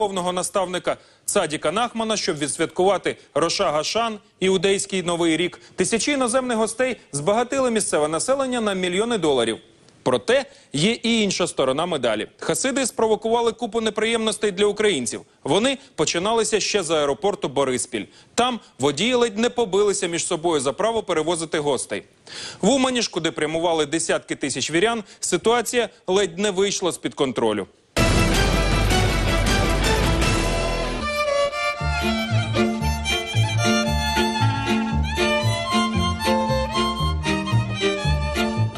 духовного наставника Цадіка Нахмана, щоб відсвяткувати Роша Гашан, іудейський новий рік. Тисячі іноземних гостей збагатили місцеве населення на мільйони доларів. Проте є і інша сторона медалі. Хасиди спровокували купу неприємностей для українців. Вони починалися ще з аеропорту Бориспіль. Там водії ледь не побилися між собою за право перевозити гостей. В Умані ж, куди прямували десятки тисяч вірян, ситуація ледь не вийшла з під контролю.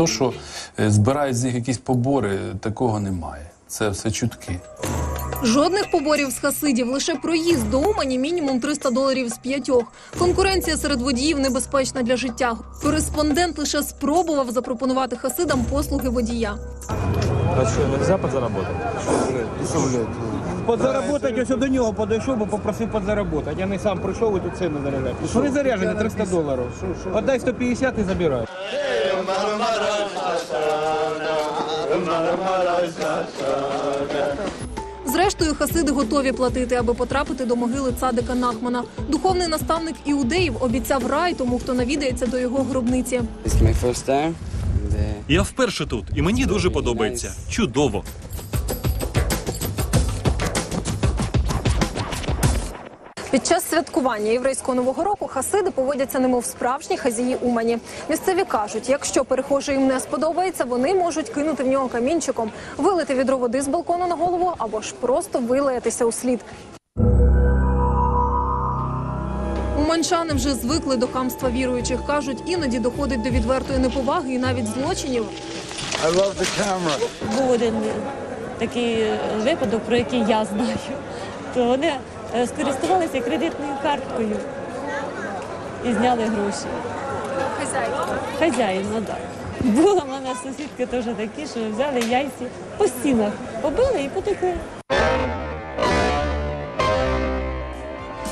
То, що е, збирають з них якісь побори, такого немає. Це все чутки. Жодних поборів з хасидів, лише проїзд до Умані мінімум 300 доларів з п'ятьох. Конкуренція серед водіїв небезпечна для життя. Кореспондент лише спробував запропонувати хасидам послуги водія. А що, нельзя подзаработать? Подзаработати, ось до нього подійшов, бо попросив подзаработати. Я не сам прийшов і тут ціну заряджати. Вони заряджені 300 доларів. Отдай 150 і забирай. Зрештою, хасиди готові платити, аби потрапити до могили цадика Нахмана. Духовний наставник іудеїв обіцяв рай тому, хто навідається до його гробниці. It's my first time. And, Я вперше тут, і мені дуже подобається. Чудово. Під час святкування єврейського нового року хасиди поводяться немов справжні хазії Умані. Місцеві кажуть, якщо перехожий їм не сподобається, вони можуть кинути в нього камінчиком, вилити відро води з балкону на голову або ж просто вилаятися у слід. Уманчани вже звикли до хамства віруючих. кажуть, іноді доходить до відвертої неповаги і навіть злочинів. був один такий випадок, про який я знаю. То вони скористувалися кредитною карткою і зняли гроші. Хазяїн, ну так. Була в мене сусідки теж такі, що взяли яйці по стінах, побили і потекли.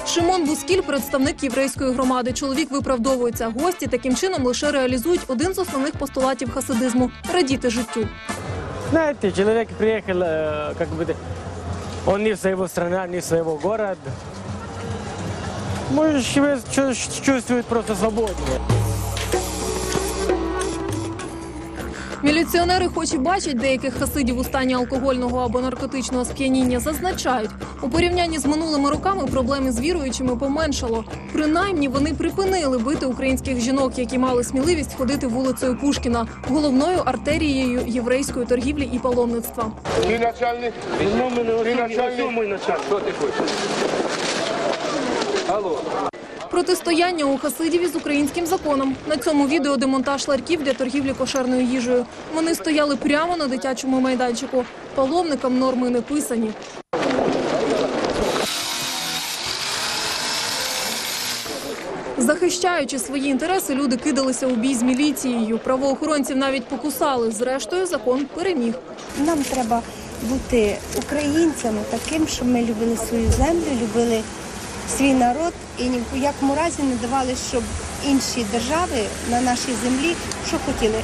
Шимон Бускіль, представник єврейської громади. Чоловік виправдовується. Гості таким чином лише реалізують один з основних постулатів хасидизму радіти життю. Знаете, человек приехал, э, как бы, он не в своего страна, не в своего города. Может, чувствует просто свободнее. Міліціонери, хоч і бачать деяких хасидів у стані алкогольного або наркотичного сп'яніння, зазначають, у порівнянні з минулими роками проблеми з віруючими поменшало. Принаймні вони припинили бити українських жінок, які мали сміливість ходити вулицею Пушкіна, головною артерією єврейської торгівлі і паломництва. Ти начальник? Ти начальник? Протистояння у хасидів із українським законом. На цьому відео демонтаж ларьків для торгівлі кошерною їжею. Вони стояли прямо на дитячому майданчику. Паломникам норми не писані. Захищаючи свої інтереси, люди кидалися у бій з міліцією. Правоохоронців навіть покусали. Зрештою, закон переміг. Нам треба бути українцями таким, щоб ми любили свою землю, любили свій народ і ні в якому разі не давали, щоб інші держави на нашій землі що хотіли.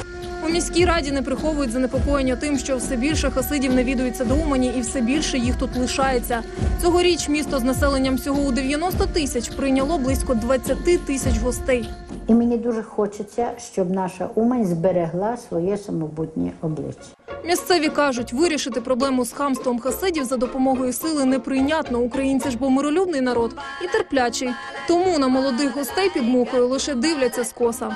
У міській раді не приховують занепокоєння тим, що все більше хасидів навідується до Умані і все більше їх тут лишається. Цьогоріч місто з населенням всього у 90 тисяч прийняло близько 20 тисяч гостей. І мені дуже хочеться, щоб наша Умань зберегла своє самобутнє обличчя. Місцеві кажуть, вирішити проблему з хамством хасидів за допомогою сили неприйнятно. Українці ж бо миролюбний народ і терплячий. Тому на молодих гостей під мухою лише дивляться скоса.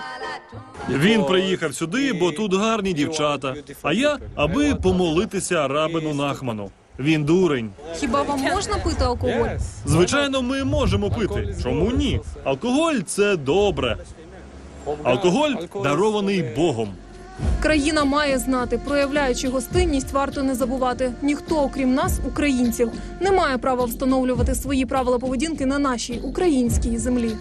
Він приїхав сюди, бо тут гарні дівчата. А я аби помолитися рабину Нахману. Він дурень. Хіба вам можна пити алкоголь? Звичайно, ми можемо пити. Чому ні? Алкоголь це добре. Алкоголь дарований Богом. Країна має знати, проявляючи гостинність, варто не забувати. Ніхто, окрім нас, українців, не має права встановлювати свої правила поведінки на нашій українській землі.